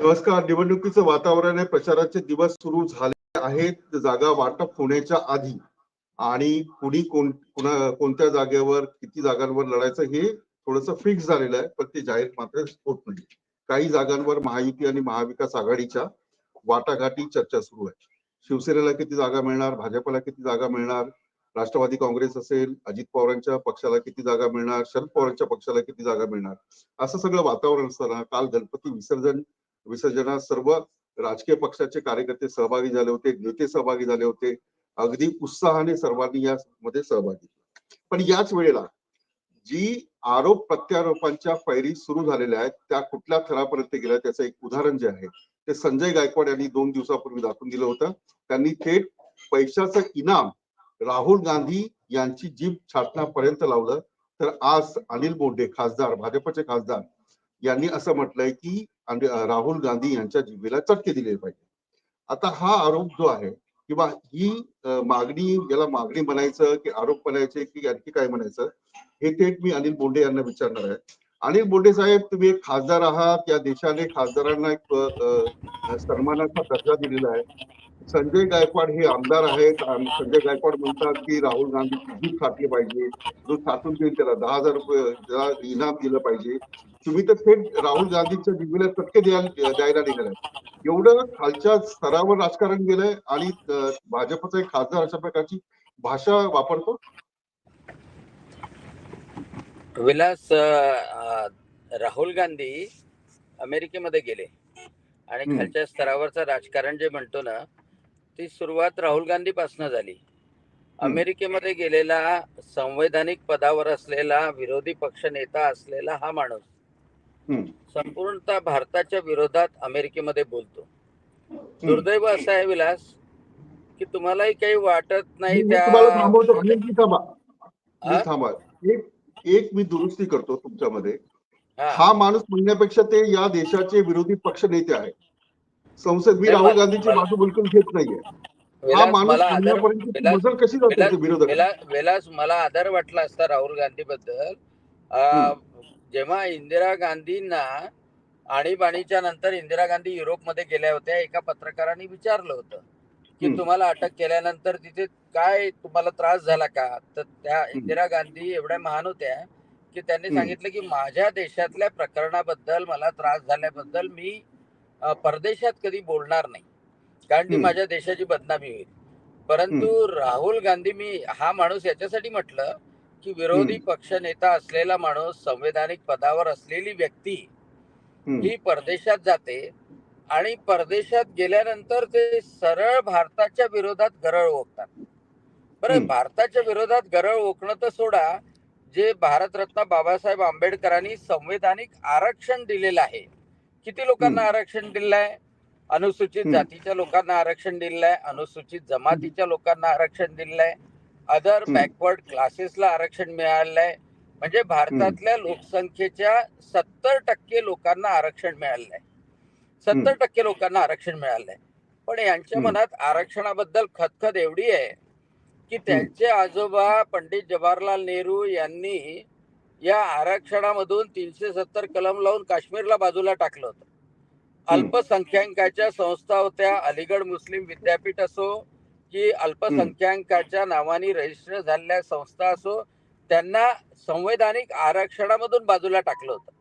नमस्कार. निवडणुकीचं वातावरण आहे. प्रचाराचे दिवस सुरू झाले आहेत. जागा वाटप होण्याच्या आधी आणि कुणी कोण कोणत्या जागेवर किती जागांवर लढायचं हे थोडंसं फिक्स झालेलं आहे. पण ते जाहीर मात्र होत नाही. काही जागांवर महायुती आणि महाविकास आघाडीच्या वाटाघाटी चर्चा सुरू आहे. शिवसेनेला किती जागा मिळणार? भाजपला किती जागा मिळणार? राष्ट्रवादी काँग्रेस असेल अजित पवारांच्या पक्षाला किती जागा मिळणार? शरद पवारांच्या पक्षाला किती जागा मिळणार? असं सगळं वातावरण असताना काल गणपती विसर्जन विसर्जनात सर्व राजकीय पक्षाचे कार्यकर्ते सहभागी झाले होते नेते सहभागी झाले होते. अगदी उत्साहाने सर्वांनी यामध्ये सहभागी पण याच वेळेला जी आरोप प्रत्यारोपांच्या फैरी सुरू झालेल्या आहेत त्या कुठल्या थरापर्यंत गेल्या त्याचं एक उदाहरण जे आहे ते संजय गायकवाड यांनी दोन दिवसापूर्वी दाखवून दिलं होतं. त्यांनी थेट पैशाचं इनाम राहुल गांधी यांची जीभ छाटण्यापर्यंत लावलं. तर आज अनिल बोंडे खासदार भाजपचे खासदार यांनी असं म्हटलंय की राहुल गांधी यांच्या जीवेला चटके दिले पाहिजे. आता हा आरोप जो आहे किंवा ही मागणी याला मागणी म्हणायचं की आरोप म्हणायचे की आणखी काय म्हणायचं हे थेट मी अनिल बोंडे यांना विचारणार आहे. अनिल बोंडे साहेब तुम्ही एक खासदार आहात या देशाने खासदारांना एक सन्मानाचा दर्जा दिलेला आहे. संजय गायकवाड हे आमदार आहेत. आणि संजय गायकवाड म्हणतात की राहुल गांधीची जीभ खाटली पाहिजे? जो छाटून देईल त्याला दहा हजार रुपये इनाम दिलं पाहिजे. तुम्ही तर थेट राहुल गांधीच्या जिभेला चटके द्यायला द्यायला निघालाय एवढं खालच्या स्तरावर राजकारण गेलंय आणि भाजपचा एक खासदार अशा प्रकारची भाषा वापरतो? विलास राहुल गांधी अमेरिकेमध्ये गेले. आणि. खालच्या स्तरावरचं राजकारण जे म्हणतो ना ती सुरुवात राहुल गांधी पासून झाली अमेरिकेमध्ये गेलेला संवैधानिक पदावर असलेला विरोधी पक्ष नेता असलेला हा माणूस. संपूर्णतः भारताच्या विरोधात अमेरिकेमध्ये बोलतो. दुर्दैव असं आहे विलास की तुम्हालाही काही वाटत नाही त्या एक एक मी दुरुस्ती करतो तुमच्यामध्ये. हा. हा माणूस म्हणण्यापेक्षा ते या देशाचे विरोधी पक्ष नेते आहेत. संसद मी राहुल गांधीची बाजू बिलकुल घेत नाहीये. हा माणूस मजल कशी जाते विरोधक? विलास मला आदर वाटला असता राहुल गांधी बद्दल जेव्हा इंदिरा गांधींना आणीबाणीच्या नंतर इंदिरा गांधी युरोपमध्ये गेल्या होत्या एका पत्रकाराने विचारलं होतं की. तुम्हाला अटक केल्यानंतर तिथे काय तुम्हाला त्रास झाला का? तर त्या इंदिरा गांधी एवढ्या महान होत्या की त्यांनी. सांगितलं की माझ्या देशातल्या प्रकरणाबद्दल मला त्रास झाल्याबद्दल मी परदेशात कधी बोलणार नाही कारण ती. माझ्या देशाची बदनामी होईल परंतु राहुल गांधी मी हा माणूस याच्यासाठी म्हटलं की विरोधी पक्ष नेता असलेला माणूस संवैधानिक पदावर असलेली व्यक्ती. ही परदेशात जाते आणि परदेशात गेल्यानंतर ते सरळ भारताच्या विरोधात गरळ ओकतात बरं. भारताच्या विरोधात गरळ ओकणं तर सोडा जे भारतरत्न बाबासाहेब आंबेडकरांनी संवैधानिक आरक्षण दिलेलं आहे किती लोकांना आरक्षण दिलेलं आहे अनुसूचित. जातीच्या लोकांना आरक्षण दिलेलं आहे अनुसूचित जमातीच्या लोकांना आरक्षण दिलेलं आहे अदर. बॅकवर्ड क्लासेसला आरक्षण मिळालेलं आहे म्हणजे भारतातल्या लोकसंख्येच्या सत्तर टक्के लोकांना आरक्षण मिळालेलं आहे सत्तर टक्के लोकांना आरक्षण मिळालंय. पण यांच्या. मनात आरक्षणाबद्दल खतखत एवढी आहे की त्यांचे आजोबा पंडित जवाहरलाल नेहरू यांनी या आरक्षणामधून तीनशे सत्तर कलम लावून काश्मीरला बाजूला टाकलं होतं अल्पसंख्याकाच्या संस्था होत्या अलीगड मुस्लिम विद्यापीठ असो की अल्पसंख्याकाच्या नावाने रजिस्टर झालेल्या संस्था असो त्यांना संवैधानिक आरक्षणामधून बाजूला टाकलं होतं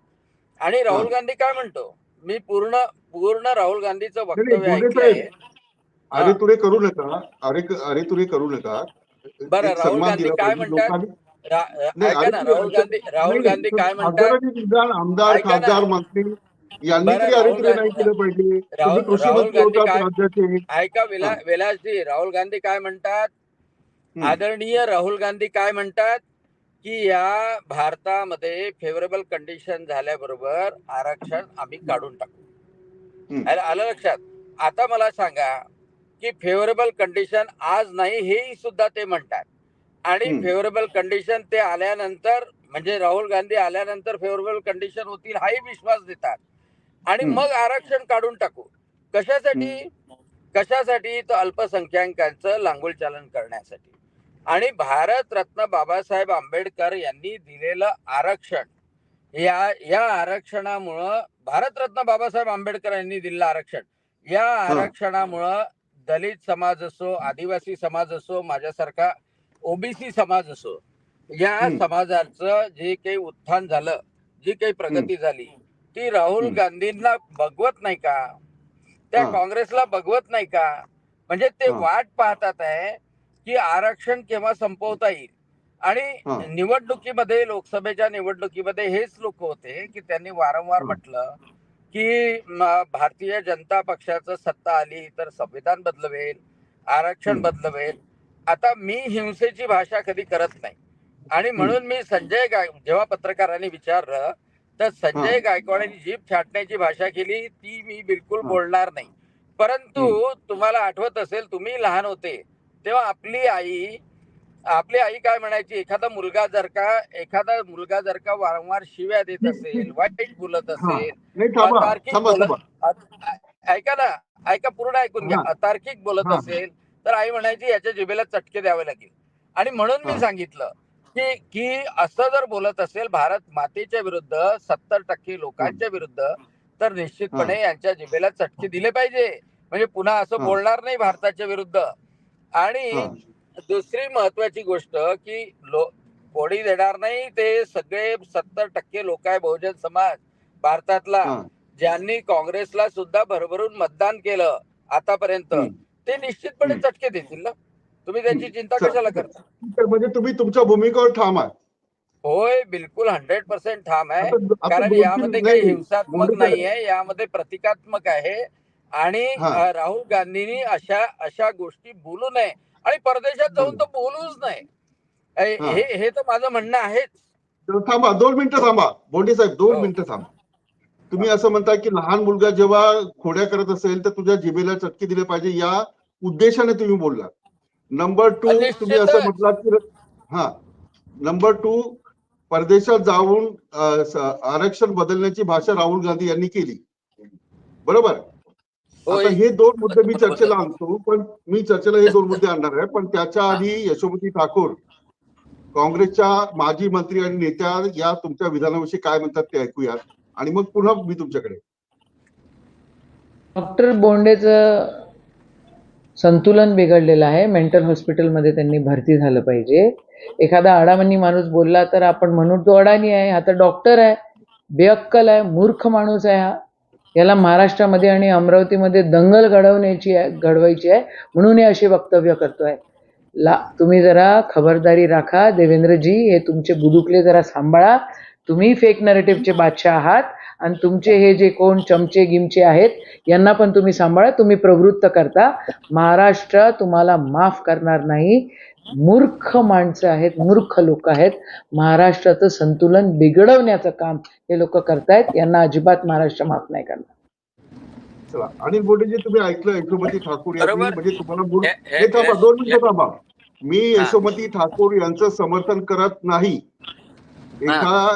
आणि राहुल. गांधी काय म्हणतो मी पूर्ण पूर्ण राहुल गांधीचं वक्तव्य ऐकलंय अरे तुरे करू नका अरे अरे तुरे करू नका बरं, राहुल गांधी काय. म्हणतात? राहुल गांधी राहुल काय म्हणतात? आमदार. खासदार मंत्री यांनी तरी राहुल नाही गांधी- केलं पाहिजे. राहुल- काय- ऐका विला विलासजी राहुल गांधी काय म्हणतात. आदरणीय राहुल गांधी काय म्हणतात? की या भारतामध्ये फेवरेबल कंडिशन झाल्याबरोबर आरक्षण आम्ही काढून टाकू. आलं लक्षात? आता मला सांगा की फेवरेबल कंडिशन आज नाही हेही सुद्धा ते म्हणतात. आणि. फेवरेबल कंडिशन ते आल्यानंतर म्हणजे राहुल गांधी आल्यानंतर फेवरेबल कंडिशन होतील हाही विश्वास देतात. आणि. मग आरक्षण काढून टाकू. कशासाठी? कशासाठी? तर अल्पसंख्याकांचं लांगुल चालन करण्यासाठी. आणि भारत रत्न बाबासाहेब आंबेडकर यांनी दिलेलं आरक्षण या या आरक्षणामुळं भारतरत्न बाबासाहेब आंबेडकर यांनी दिलेलं आरक्षण या आरक्षणामुळं दलित समाज असो आदिवासी समाज असो माझ्यासारखा ओबीसी समाज असो या. समाजाचं जे काही उत्थान झालं जी काही प्रगती झाली ती राहुल. गांधींना बघवत नाही का त्या. काँग्रेसला बघवत नाही का म्हणजे ते. वाट पाहतात आहे की आरक्षण केव्हा संपवता येईल आणि. निवडणुकीमध्ये लोकसभेच्या निवडणुकीमध्ये हेच लोक होते की त्यांनी वारंवार. म्हटलं की भारतीय जनता पक्षाचं सत्ता आली तर संविधान बदलवेल आरक्षण. बदलवेल आता मी हिंसेची भाषा कधी करत नाही आणि म्हणून मी संजय गाय जेव्हा पत्रकारांनी विचारलं तर संजय. गायकवाडांनी जीप छाटण्याची भाषा केली ती मी बिलकुल. बोलणार नाही परंतु तुम्हाला आठवत असेल तुम्ही लहान होते तेव्हा आपली आई आपली आई काय म्हणायची एखादा मुलगा जर का एखादा मुलगा जर का वारंवार शिव्या देत असेल वाईट बोलत. असेल अतार्किक बोलत ऐका ना ऐका पूर्ण ऐकून घ्या. अतार्किक बोलत. असेल तर आई म्हणायची याच्या जिभेला चटके द्यावे लागेल आणि म्हणून मी. सांगितलं की की असं जर बोलत असेल भारत मातेच्या विरुद्ध सत्तर टक्के लोकांच्या विरुद्ध तर निश्चितपणे यांच्या जिभेला चटके दिले पाहिजे म्हणजे पुन्हा असं. बोलणार नाही भारताच्या विरुद्ध आणि. दुसरी महत्वाची गोष्ट की लो कोणी देणार नाही ते सगळे सत्तर टक्के लोक आहे बहुजन समाज भारतातला. ज्यांनी काँग्रेसला सुद्धा भरभरून मतदान केलं आतापर्यंत. ते निश्चितपणे. चटके देतील ना? तुम्ही त्यांची चिंता. कशाला करता? म्हणजे तुम्ही तुमच्या भूमिकेवर ठाम आहे होय बिलकुल हंड्रेड पर्सेंट ठाम आहे. कारण यामध्ये काही हिंसात्मक मोदी साहेब- नाही आहे यामध्ये प्रतिकात्मक आहे. आणि राहुल गांधींनी अशा अशा गोष्टी बोलू नये. आणि परदेशात जाऊन तो बोलूच नाही हे. हा. तर माझं म्हणणं आहेच. थांबा दोन मिनिटं थांबा. बोंडे साहेब दोन हो. मिनिटं थांबा. तुम्ही असं म्हणता की लहान मुलगा जेव्हा खोड्या करत असेल तर तुझ्या जिभेला चटके दिले पाहिजे. या उद्देशाने तुम्ही बोललात. Number two. तुम्ही असं म्हटलात की हा. नंबर टू परदेशात जाऊन आरक्षण बदलण्याची भाषा राहुल गांधी यांनी केली. बरोबर. आता हे दोन मुद्दे मी चर्चेला आणतो पण मी चर्चेला हे दोन मुद्दे आणणार आहे. पण त्याच्या आधी यशोमती ठाकूर काँग्रेसच्या माजी मंत्री आणि नेत्या या तुमच्या विधानाविषयी काय म्हणतात ते ऐकूयात. आणि मग पुन्हा मी तुमच्याकडे डॉक्टर बोंडेचं संतुलन बिघडलेलं आहे. मेंटल हॉस्पिटलमध्ये त्यांनी भरती झालं पाहिजे. एखादा अडामनी माणूस बोलला तर आपण म्हणू तो अडाणी आहे हा तर डॉक्टर आहे बेअक्कल आहे मूर्ख माणूस आहे हा. याला महाराष्ट्रामध्ये आणि अमरावतीमध्ये दंगल घडवण्याची आहे घडवायची आहे म्हणून हे असे वक्तव्य करतोय. ला तुम्ही जरा खबरदारी राखा. देवेंद्रजी हे तुमचे बुदुकले जरा सांभाळा. तुम्ही फेक नरेटिव्हचे बादशाह आहात. आणि तुमचे हे जे कोण चमचे गिमचे आहेत यांना पण तुम्ही सांभाळा तुम्ही प्रवृत्त करता. महाराष्ट्र तुम्हाला माफ करणार नाही. मूर्ख माणसं आहेत मूर्ख लोक आहेत. महाराष्ट्राचं संतुलन बिघडवण्याचं काम हे लोक करतायत. यांना अजिबात महाराष्ट्र माफ नाही करणार. चला अनिल बोटेजी तुम्ही ऐकलं यशोमती ठाकूर यांनी. म्हणजे तुम्हाला दोन मिनिटं थांबा. मी. यशोमती ठाकूर यांचं समर्थन करत नाही. एका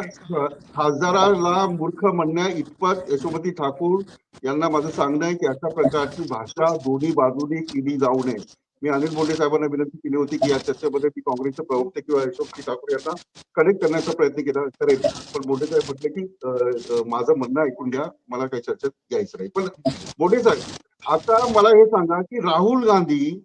खासदाराला मूर्ख म्हणण्या इतपत यशोमती ठाकूर यांना माझं सांगणं आहे की अशा प्रकारची भाषा दोन्ही बाजूने केली जाऊ नये. मी अनिल बोंडे साहेबांना विनंती केली होती की या चर्चेमध्ये मी काँग्रेसचे प्रवक्ते किंवा यशोमती ठाकूर यांना कनेक्ट करण्याचा प्रयत्न केला करेल पण बोंडे साहेब म्हटले की माझं म्हणणं ऐकून घ्या मला काही चर्चेत घ्यायचं नाही. पण बोंडे साहेब आता मला हे सांगा की राहुल गांधी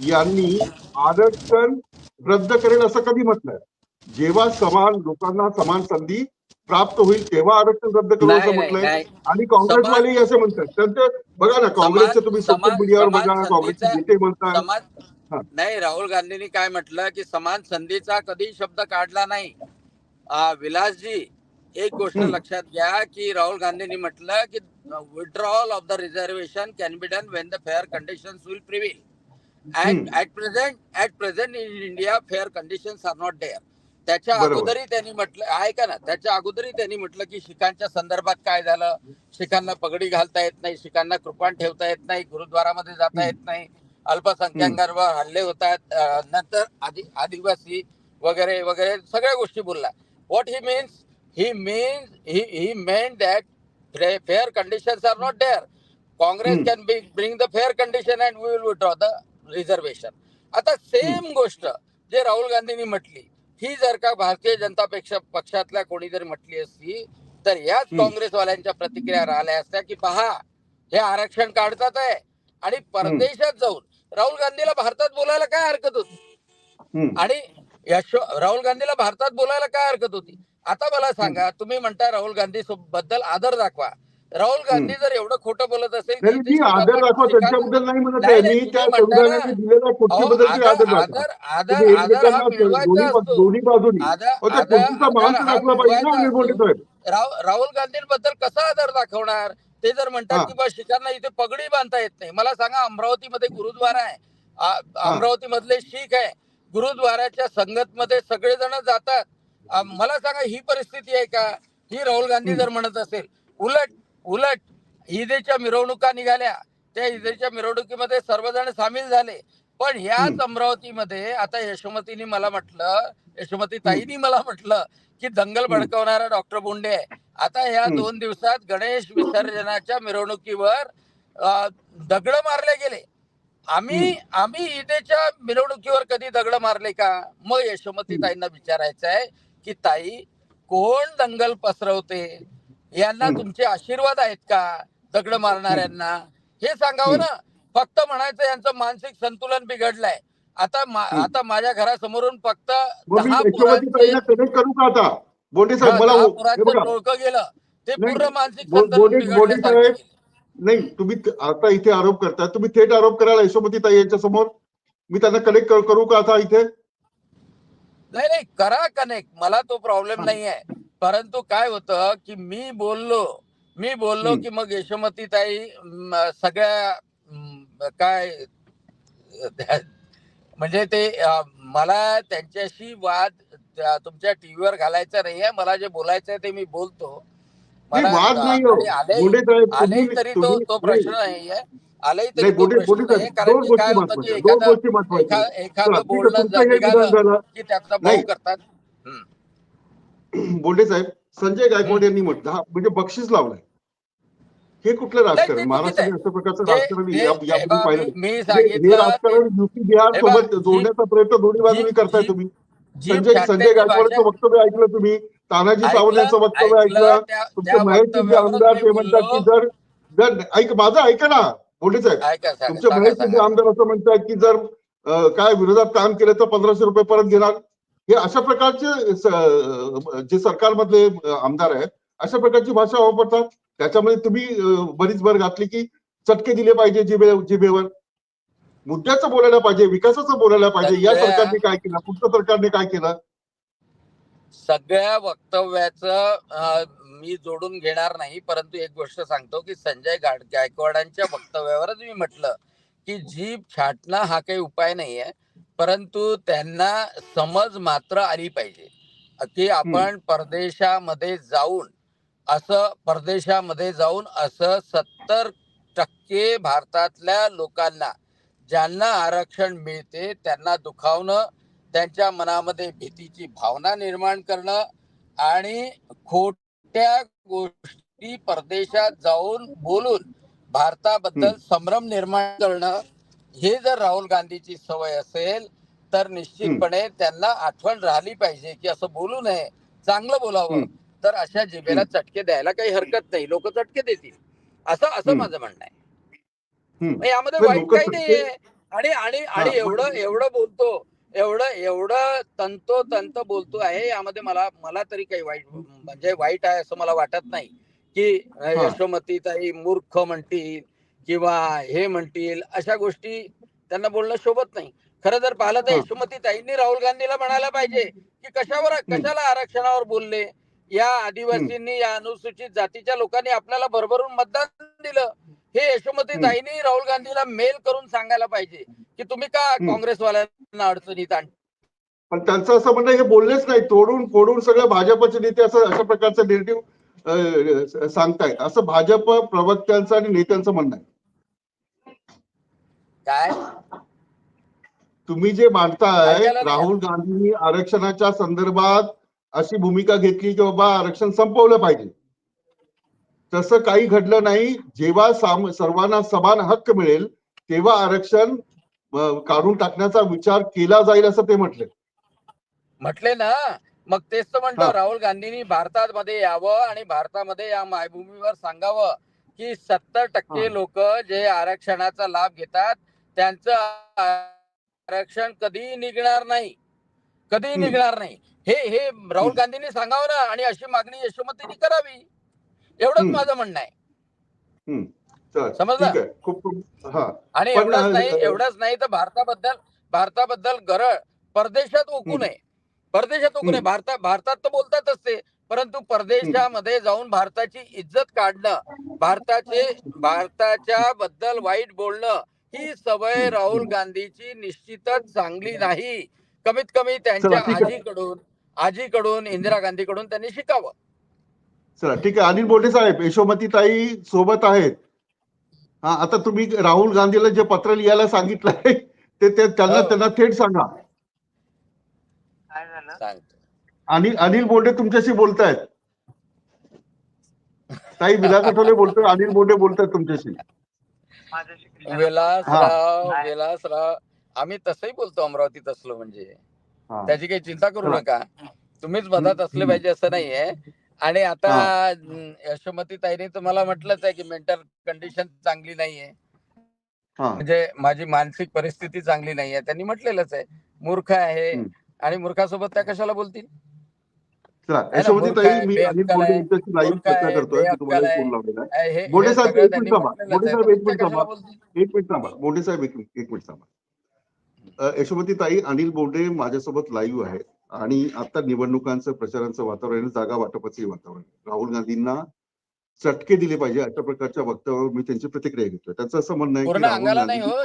यांनी आरक्षण रद्द करेल असं कधी म्हटलंय? जेव्हा समान लोकांना समान संधी प्राप्त होईल तेव्हा आरक्षण रद्द करू असं म्हटलंय. आणि काँग्रेसवालेही असं म्हणतात. त्यांचं बघा ना काँग्रेसचे तुम्ही सोशल समान- मीडियावर बघा काँग्रेसचे नेते म्हणतात नाही राहुल गांधींनी काय म्हटलं की समान संधीचा कधी शब्द काढला नाही. विलासजी एक गोष्ट. लक्षात घ्या की राहुल गांधींनी म्हटलं की withdrawal of the reservation can be done when the fair condition will prevail hmm. At present at present in India fair conditions are not there त्याच्या. अगोदरही त्यांनी म्हटलं ऐका ना त्याच्या अगोदरही त्यांनी म्हटलं की शिखांच्या संदर्भात काय झालं? शिखांना पगडी घालता येत नाही शिखांना कृपाण ठेवता येत नाही गुरुद्वारामध्ये जाता येत नाही अल्पसंख्याकांवर हल्ले होतात नंतर आदि आदिवासी वगैरे वगैरे सगळ्या गोष्टी बोलला. What he means he means he he mean that fair conditions are not there Congress. Can be bring the fair condition and we will withdraw the reservation आता सेम गोष्ट जे राहुल गांधींनी म्हटली ही जर का भारतीय जनता पेक्षा पक्षातल्या कोणी जर म्हटली असती तर याच. काँग्रेसवाल्यांच्या प्रतिक्रिया राहिल्या असत्या की पहा हे आरक्षण काढतात आहे. आणि परदेशात जाऊन राहुल गांधीला भारतात बोलायला काय हरकत होती. आणि यशो राहुल गांधीला भारतात बोलायला काय हरकत होती? आता मला सांगा तुम्ही म्हणता राहुल गांधी बद्दल आदर दाखवा. राहुल गांधी जर एवढं खोटं बोलत असेल मी आदर दाखवा त्यांच्याबद्दल नाही म्हणत आहे. मी त्या संविधानाने दिलेल्या आदर दाखवा दोन्ही बाजूनी. मान पाहिजे ना राहुल गांधींबद्दल कसा आदर दाखवणार? ते जर. म्हणतात की बा शिखांना इथे पगडी बांधता येत नाही. मला सांगा अमरावतीमध्ये गुरुद्वारा आहे. अमरावती मधले शीख आहे. गुरुद्वाराच्या संगत मध्ये सगळेजण जातात. मला सांगा ही परिस्थिती आहे का? ही राहुल गांधी. जर म्हणत असेल उलट उलट ईदेच्या मिरवणुका निघाल्या. त्या ईदेच्या मिरवणुकीमध्ये सर्वजण सामील झाले. पण ह्याच. अमरावतीमध्ये आता यशोमतीने मला म्हटलं यशोमती ताईनी मला म्हटलं की दंगल भडकवणारा डॉक्टर बोंडे आहे. आता ह्या. दोन दिवसात गणेश विसर्जनाच्या मिरवणुकीवर दगड मारले गेले. आम्ही आम्ही ईदेच्या मिरवणुकीवर कधी दगड मारले का? मग यशोमती. ताईंना विचारायचं आहे की ताई कोण दंगल पसरवते? यांना. तुमचे आशीर्वाद आहेत का दगड मारणाऱ्यांना? हे सांगावं ना. फक्त म्हणायचं यांचं मानसिक संतुलन बिघडलंय. आता मा-. आता माझ्या घरासमोरून फक्त दहा पुरांचे हे टोळकं गेलं. ते नाही, पूर्ण मानसिक संतुलन. नाही तुम्ही आता इथे आरोप करता तुम्ही थेट आरोप करायला यशोमती ताई यांच्या समोर? मी त्यांना कनेक्ट करू का आता इथे? नाही नाही करा कनेक्ट मला तो प्रॉब्लेम. नाही आहे परंतु काय होतं की मी बोललो मी बोललो. की मग यशोमती ताई सगळ्या काय म्हणजे ते मला त्यांच्याशी वाद तुमच्या टीव्हीवर घालायचा नाहीये मला जे बोलायचं आहे ते मी बोलतो. मला हो. आणि आले तरी तो प्रश्न नाहीये. आलेही तरी तो प्रश्न कारण की काय होतं की एखादं बोलणं हे की त्याचा. भाऊ करतात. बोंडे साहेब संजय गायकवाड यांनी म्हटलं हा म्हणजे बक्षीस लावलंय. हे कुठलं राजकारण? आहे. असं प्रकारचं राजकारण यापूर्वी पाहिलं हे- राजकारण युपी बिहार सोबत जोडण्याचा प्रयत्न दोन्ही बाजूनी करताय तुम्ही. संजय संजय गायकवाडचं वक्तव्य ऐकलं तुम्ही. तानाजी सावंत यांचं वक्तव्य ऐकलं, तुमचे महेश आमदार ते म्हणतात की. जर जर ऐक माझं ऐका ना बोंडे साहेब. तुमचे महेश. आमदार असं म्हणतात की जर काय विरोधात काम केलं तर पंधराशे रुपये परत घेणार हे अशा प्रकारचे जे सरकारमधले आमदार आहेत अशा प्रकारची भाषा वापरतात. त्याच्यामध्ये तुम्ही बरीच भर घातली की चटके दिले पाहिजे जिबे जिभेवर मुद्द्याचं बोलायला पाहिजे विकासाचं बोलायला पाहिजे. या सरकारने काय केलं? पुढच्या सरकारने काय केलं? सगळ्या वक्तव्याचं मी जोडून घेणार नाही परंतु एक गोष्ट सांगतो की संजय गायकवाडांच्या वक्तव्यावरच मी म्हटलं की जीभ छाटणं हा काही उपाय नाहीये. परंतु त्यांना समज मात्र आली पाहिजे की आपण परदेशामध्ये जाऊन असं परदेशामध्ये जाऊन असं सत्तर टक्के भारतातल्या लोकांना ज्यांना आरक्षण मिळते त्यांना दुखावणं त्यांच्या मनामध्ये भीतीची भावना निर्माण करणं आणि खोट्या गोष्टी परदेशात जाऊन बोलून भारताबद्दल. संभ्रम निर्माण करणं हे जर राहुल गांधीची सवय असेल तर निश्चितपणे त्यांना आठवण राहिली पाहिजे की असं बोलू नये चांगलं बोलावं. तर अशा जिभेला चटके द्यायला काही हरकत नाही. लोक चटके देतील. असं असं. माझं म्हणणं आहे. यामध्ये वाईट काही नाहीये. आणि आणि आणि एवढं एवढं बोलतो एवढं एवढं तंतोतंत बोलतो आहे यामध्ये मला मला तरी काही वाईट म्हणजे वाईट आहे असं मला वाटत नाही. की. यशोमती ताई मूर्ख म्हणतील किंवा हे म्हणतील अशा गोष्टी त्यांना बोलणं शोभत नाही. खरं जर पाहिलं तर. यशोमती ताईंनी राहुल गांधीला म्हणायला पाहिजे की कशावर कशाला आरक्षणावर बोलले? या आदिवासींनी या अनुसूचित जातीच्या लोकांनी आपल्याला भरभरून मतदान दिलं. हे यशोमती. ताईंनी राहुल गांधीला मेल करून सांगायला पाहिजे की तुम्ही का. काँग्रेसवाल्यांना अडचणीत आण पण त्यांचं असं म्हणणं हे बोललेच नाही तोडून फोडून सगळं भाजपचे नेते असं अशा प्रकारचं निगेटिव्ह सांगतायत. असं भाजप प्रवक्त्यांचं आणि नेत्यांचं म्हणणं आहे. काय? तुम्ही जे मांडताय नाही राहुल गांधींनी आरक्षणाच्या संदर्भात अशी भूमिका घेतली की बाबा आरक्षण संपवलं पाहिजे. तसं काही घडलं नाही. जेव्हा सर्वांना समान हक्क मिळेल तेव्हा आरक्षण काढून टाकण्याचा विचार केला जाईल असं ते म्हटले. म्हटले ना? मग तेच तर म्हणतो. राहुल गांधींनी भारतामध्ये यावं आणि भारतामध्ये या मायभूमीवर सांगावं की सत्तर टक्के. लोक जे आरक्षणाचा लाभ घेतात त्यांचं आरक्षण कधीही निघणार नाही. कधीही. निघणार नाही. हे हे राहुल. गांधींनी सांगावं ना आणि अशी मागणी यशोमतींनी करावी. एवढंच. माझं म्हणणं आहे. समजलं? हा. आणि एवढंच नाही एवढंच नाही तर भारताबद्दल भारताबद्दल गरळ. परदेशात ओकू. नये परदेशात ओकू नये. भारतात भारतात तर बोलतातच ते. परंतु परदेशामध्ये जाऊन भारताची इज्जत काढणं भारताचे भारताच्या बद्दल वाईट बोलणं ही सवय. राहुल गांधीची निश्चितच चांगली नाही. कमीत कमी त्यांच्या. आजीकडून आजीकडून इंदिरा गांधीकडून त्यांनी शिकावं. चला ठीक आहे. अनिल बोंडे साहेब यशोमती ताई सोबत आहेत. हा आता तुम्ही राहुल गांधीला जे पत्र लिहायला सांगितलंय ते ते त्यांना हो. त्यांना थेट सांगा. काय झालं? सांगतो. अनिल अनिल बोंडे तुमच्याशी बोलतायत. ताई विलास आठवले बोलतोय अनिल बोंडे बोलतायत तुमच्याशी. माझ्याशी विलासराव. विलासराव. आम्ही तसंही बोलतो अमरावतीत असलो म्हणजे. त्याची काही चिंता करू. नका. तुम्हीच मधात असले. पाहिजे असं नाहीये. आणि आता यशोमती ताईने तुम्हाला म्हटलंच आहे की मेंटल कंडिशन चांगली नाहीये. म्हणजे माझी मानसिक परिस्थिती चांगली नाहीये. त्यांनी म्हटलेलंच आहे. मूर्ख आहे. आणि मूर्खासोबत त्या कशाला बोलतील? चला मूर्ख ताई मी अनिल बोंडे यांच्याशी लाईव्ह चर्चा करतोय तुम्हाला फोन लावलेला आहे बोंडे साहेब, एक मिनिट थांबा. बोंडे साहेब, एक मिनिट थांबा. एक मिनिट थांबा बोंडे साहेब एक मिनिट एक मिनिट थांबा यशोमती ताई अनिल बोंडे माझ्यासोबत लाईव्ह आहेत आणि आता निवडणुकांचं प्रचारांचं वातावरण जागा वाटपाचंही वातावरण. राहुल गांधींना चटके दिले पाहिजे अशा प्रकारच्या वक्तव्यावर मी त्यांची प्रतिक्रिया घेतोय त्यांचं असं म्हणणं आहे की राहुल गांधी हो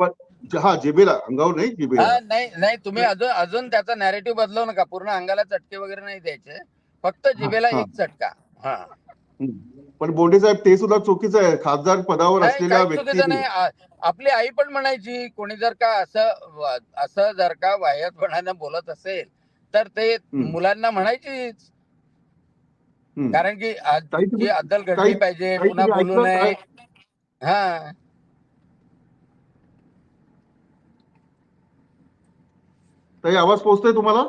पण हा जिबेला अंगावर नाही जिबेला. नाही नाही तुम्ही अजून अजून त्याचा नॅरेटिव्ह बदलवू नका. पूर्ण अंगाला चटके वगैरे नाही द्यायचे. फक्त जिभेला हा. एक चटका. हा. पण बोंडे साहेब ते सुद्धा चुकीचं आहे. खासदार पदावर नाही, असलेल्या काहीच चुकीचं व्यक्ती नाही. आ- आपली आई पण म्हणायची कोणी जर का असं व- असं जर का वाह्यातपणानं बोलत असेल तर ते. मुलांना म्हणायचीच हम्म. कारण की आज ताई ची तुम्ही अद्दल घडली ताई- पाहिजे ताई पुन्हा तुम्ही बोलू ऐकलं नये? हा. ताई आवाज पोहोचतोय तुम्हाला?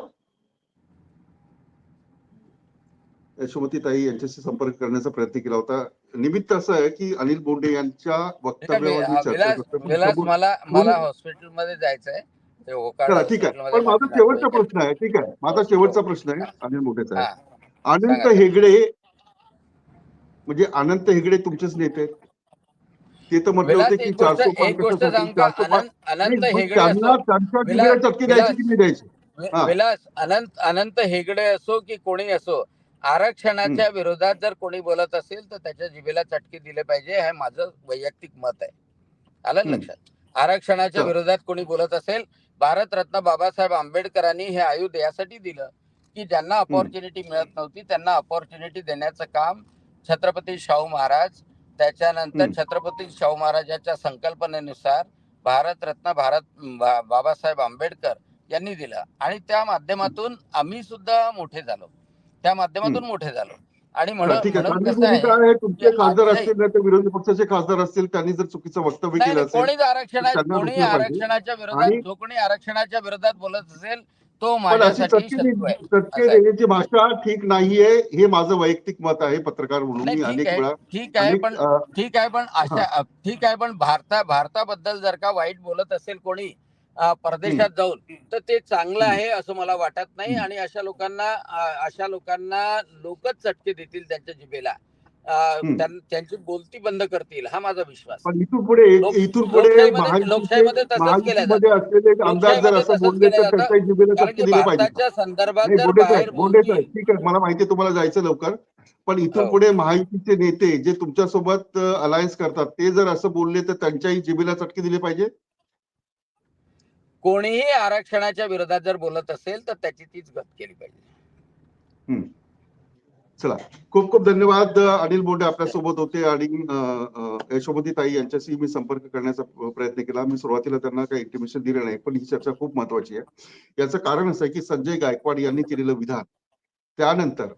यशोमती ताई यांच्याशी संपर्क करण्याचा प्रयत्न केला होता. निमित्त असं आहे की अनिल बोंडे यांच्या वक्तव्यावर मला बोलू- मला हॉस्पिटलमध्ये जायचंय. ते ओकाड चला ठीक आहे. हॉस्पिटलमध्ये पण माझा. शेवटचा प्रश्न आहे ठीक आहे. माझा शेवटचा प्रश्न आहे अनिल साहेब. अनंत. हेगडे म्हणजे अनंत हेगडे तुमचेच नेते आहेत. ते तर म्हटले होते की चारशे विलास- अनंत अनंत हेगडे असो की कोणी असो आरक्षणाच्या विरोधात जर कोणी बोलत असेल तर त्याच्या जिभेला चटके दिले पाहिजे. हे माझं वैयक्तिक मत आहे. आलं. लक्षात? आरक्षणाच्या. विरोधात कोणी बोलत असेल भारतरत्न बाबासाहेब आंबेडकरांनी हे आयुध यासाठी दिलं की ज्यांना अपॉर्च्युनिटी मिळत नव्हती त्यांना अपॉर्च्युनिटी देण्याचं काम छत्रपती शाहू महाराज त्याच्यानंतर. छत्रपती शाहू महाराजांच्या संकल्पनेनुसार भारतरत्न भारत बाबासाहेब आंबेडकर यांनी दिलं. आणि त्या माध्यमातून आम्ही सुद्धा मोठे झालो. त्या माध्यमातून मोठे झालो. आणि म्हणून तुमचे खासदार असतील विरोधी पक्षाचे खासदार असतील त्यांनी जर चुकीचं वक्तव्य केलं आरक्षणा कोणी पाहिजे. आरक्षणाच्या विरोधात जो कोणी आरक्षणाच्या विरोधात बोलत असेल माझ्यासाठी भाषा ठीक नाहीये हे माझं वैयक्तिक मत आहे पत्रकार म्हणून ठीक अनेक आहे. वेळा ठीक आहे अनेक पण ठीक आहे पण अशा ठीक आहे पण भारता भारताबद्दल जर का वाईट बोलत असेल कोणी परदेशात जाऊन तर ते चांगलं आहे असं मला वाटत नाही आणि अशा लोकांना अशा लोकांना लोकच चटके देतील त्यांच्या जिभेला. त्यांची बोलती बंद करतील हा माझा विश्वास. पण इथून पुढे इथून पुढे लोकशाहीमध्ये- तसंच भारताच्या संदर्भात ठीक आहे मला माहिती आहे तुम्हाला जायचं लवकर. पण इथून हो. पुढे महायुतीचे नेते जे तुमच्यासोबत अलायन्स करतात ते जर असं बोलले तर त्यांच्याही जिभेला चटके दिले पाहिजे? कोणीही आरक्षणाच्या विरोधात जर बोलत असेल तर त्याची तीच गत केली पाहिजे. चला. खूप खूप धन्यवाद अनिल बोंडे आपल्यासोबत होते आणि यशोमती ताई यांच्याशी मी संपर्क करण्याचा प्रयत्न केला. मी सुरुवातीला त्यांना काही इंटिमेशन दिलं नाही पण ही चर्चा खूप महत्वाची आहे. याचं कारण असं आहे की संजय गायकवाड यांनी केलेलं विधान त्यानंतर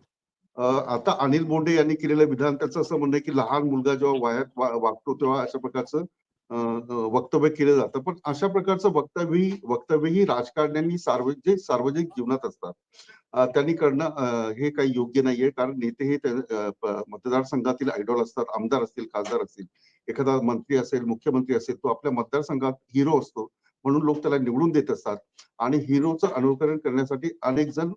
आता अनिल बोंडे यांनी केलेलं विधान त्याचं असं म्हणणं आहे की लहान मुलगा जेव्हा वयात वागतो तेव्हा अशा प्रकारचं वक्तव्य केलं जातं. पण अशा प्रकारचं वक्तव्य वक्तव्यही राजकारण्यांनी सार्वजनिक सार्वजनिक जीवनात असतात त्यांनी करणं हे काही योग्य नाहीये. कारण नेते हे मतदारसंघातील आयडॉल असतात आमदार असतील खासदार असतील. एखादा मंत्री असेल मुख्यमंत्री असेल तो आपल्या मतदारसंघात हिरो असतो. म्हणून लोक त्याला निवडून देत असतात. आणि हिरोचं अनुकरण करण्यासाठी अनेक जण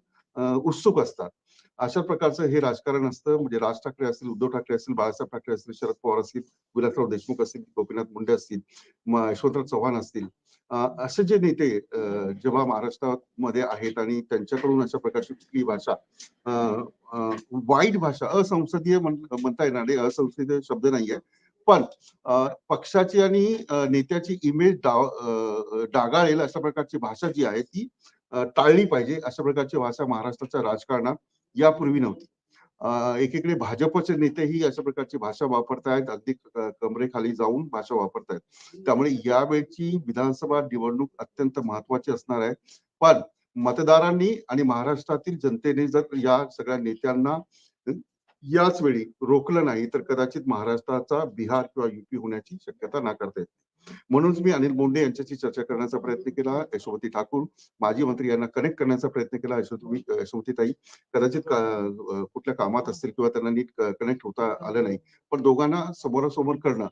उत्सुक असतात. अशा प्रकारचं हे राजकारण असतं. म्हणजे राज ठाकरे असतील उद्धव ठाकरे असतील बाळासाहेब ठाकरे असतील शरद पवार असतील विलासराव देशमुख असतील गोपीनाथ मुंडे असतील यशवंतराव चव्हाण असतील. असे जे नेते अं, जेव्हा महाराष्ट्रामध्ये आहेत आणि त्यांच्याकडून अशा प्रकारची कुठली भाषा वाईट भाषा असंसदीय म्हण- म्हणता येणार नाही असंसदीय शब्द नाहीये. पण पक्षाची आणि नेत्याची इमेज डा डागाळेल अशा प्रकारची भाषा जी आहे ती टाळली पाहिजे अशा प्रकारची भाषा महाराष्ट्राच्या राजकारणात यापूर्वी नव्हती. एकीकडे भाजपचे नेतेही अशा प्रकारची भाषा वापरतायत अगदी कमरेखाली जाऊन भाषा वापरतायत. त्यामुळे यावेळची विधानसभा निवडणूक अत्यंत महत्वाची असणार आहे. पण मतदारांनी आणि महाराष्ट्रातील जनतेने जर या सगळ्या नेत्यांना याच वेळी रोखलं नाही तर कदाचित महाराष्ट्राचा बिहार किंवा युपी होण्याची शक्यता नाकारता येत म्हणूनच मी अनिल बोंडे यांच्याशी चर्चा करण्याचा प्रयत्न केला. यशोमती ठाकूर माजी मंत्री यांना कनेक्ट करण्याचा प्रयत्न केला. यशोमती यशोमतीताई कदाचित कुठल्या कामात असतील किंवा त्यांना नीट कनेक्ट होता आलं नाही. पण दोघांना समोरासमोर करणं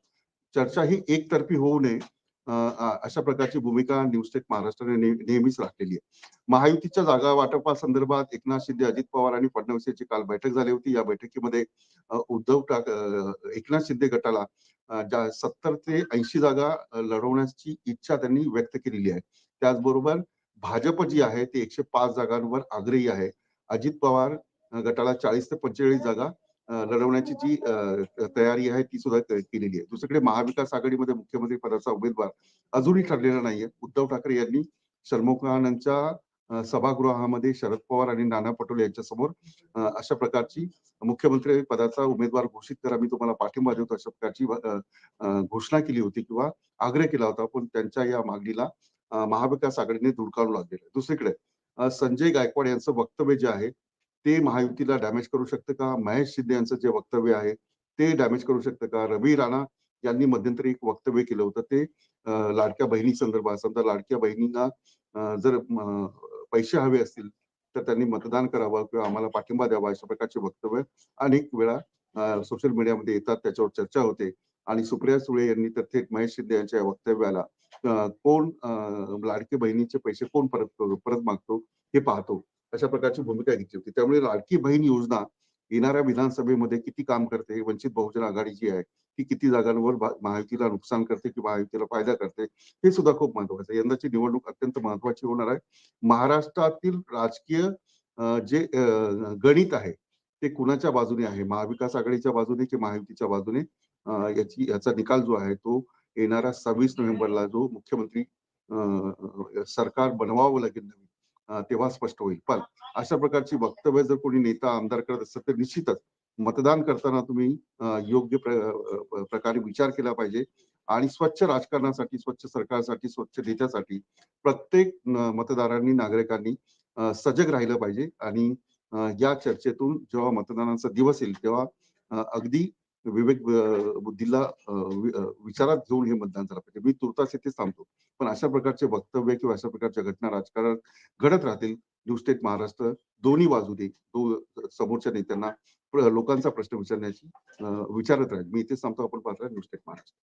चर्चा ही एकतर्फी होऊ नये अशा प्रकारची भूमिका न्यूज टेक महाराष्ट्राने नेहमीच राखलेली आहे. महायुतीच्या जागा वाटपासंदर्भात एकनाथ शिंदे अजित पवार आणि फडणवीस यांची काल बैठक झाली होती. या बैठकीमध्ये उद्धव ठाक एकनाथ शिंदे गटाला ज्या सत्तर ते ऐंशी जागा लढवण्याची इच्छा त्यांनी व्यक्त केलेली आहे. त्याचबरोबर भाजप जी आहे ती एकशे पाच जागांवर आग्रही आहे. अजित पवार गटाला चाळीस ते पंचेचाळीस जागा लढवण्याची जी तयारी आहे ती सुद्धा केलेली आहे. दुसरीकडे महाविकास आघाडीमध्ये मुख्यमंत्री पदाचा उमेदवार अजूनही ठरलेला नाहीये. उद्धव ठाकरे यांनी शर्मोकानंदच्या सभागृहामध्ये शरद पवार आणि नाना पटोले यांच्यासमोर अशा प्रकारची मुख्यमंत्री पदाचा उमेदवार घोषित करा मी तुम्हाला पाठिंबा देतो अशा प्रकारची घोषणा केली होती किंवा आग्रह केला होता. पण त्यांच्या या मागणीला महाविकास आघाडीने धुडकावून लागलेलं आहे. दुसरीकडे संजय गायकवाड यांचं वक्तव्य जे आहे ते महायुतीला डॅमेज करू शकतं का? महेश शिंदे यांचं जे वक्तव्य आहे ते डॅमेज करू शकतं का? रवी राणा यांनी मध्यंतरी एक वक्तव्य केलं होतं ते लाडक्या बहिणी संदर्भात समजा लाडक्या बहिणींना जर पैसे हवे असतील तर त्यांनी मतदान करावं किंवा आम्हाला पाठिंबा द्यावा अशा प्रकारचे वक्तव्य अनेक वेळा सोशल मीडियामध्ये येतात त्याच्यावर चर्चा होते. आणि सुप्रिया सुळे यांनी तर थेट महेश शिंदे यांच्या या वक्तव्याला कोण लाडके बहिणीचे पैसे कोण परत परत मागतो हे पाहतो. अशा प्रकारची भूमिका घेतली होती. त्यामुळे लाडकी बहीण योजना येणाऱ्या विधानसभेमध्ये किती काम करते वंचित बहुजन आघाडी जी आहे ती किती जागांवर महायुतीला नुकसान करते किंवा महायुतीला फायदा करते हे सुद्धा खूप महत्वाचं आहे. यंदाची निवडणूक अत्यंत महत्वाची होणार आहे. महाराष्ट्रातील राजकीय जे गणित आहे ते कुणाच्या बाजूने आहे? महाविकास आघाडीच्या बाजूने की महायुतीच्या बाजूने? याची याचा निकाल जो आहे तो येणारा सव्वीस नोव्हेंबरला जो मुख्यमंत्री सरकार बनवावं लागेल नवीन तेव्हा स्पष्ट होईल. पण अशा प्रकारची वक्तव्य जर कोणी नेता आमदार करत असेल तर निश्चितच मतदान करताना तुम्ही योग्य प्रकारे विचार केला पाहिजे आणि स्वच्छ राजकारणासाठी स्वच्छ सरकारसाठी स्वच्छ नेत्यासाठी प्रत्येक मतदारांनी नागरिकांनी सजग राहिलं पाहिजे आणि या चर्चेतून जेव्हा मतदानाचा दिवस येईल तेव्हा अगदी विवेक बुद्धीला विचारात घेऊन हे मतदान झालं पाहिजे. मी तुर्तास इथेच थांबतो. पण अशा प्रकारचे वक्तव्य किंवा अशा प्रकारच्या घटना राजकारणात घडत राहतील न्यू स्टेट महाराष्ट्र दोन्ही बाजूने दो समोरच्या नेत्यांना लोकांचा प्रश्न विचारण्याची विचारत राहील. मी इथेच थांबतो. आपण पाहता न्यू स्टेट महाराष्ट्र.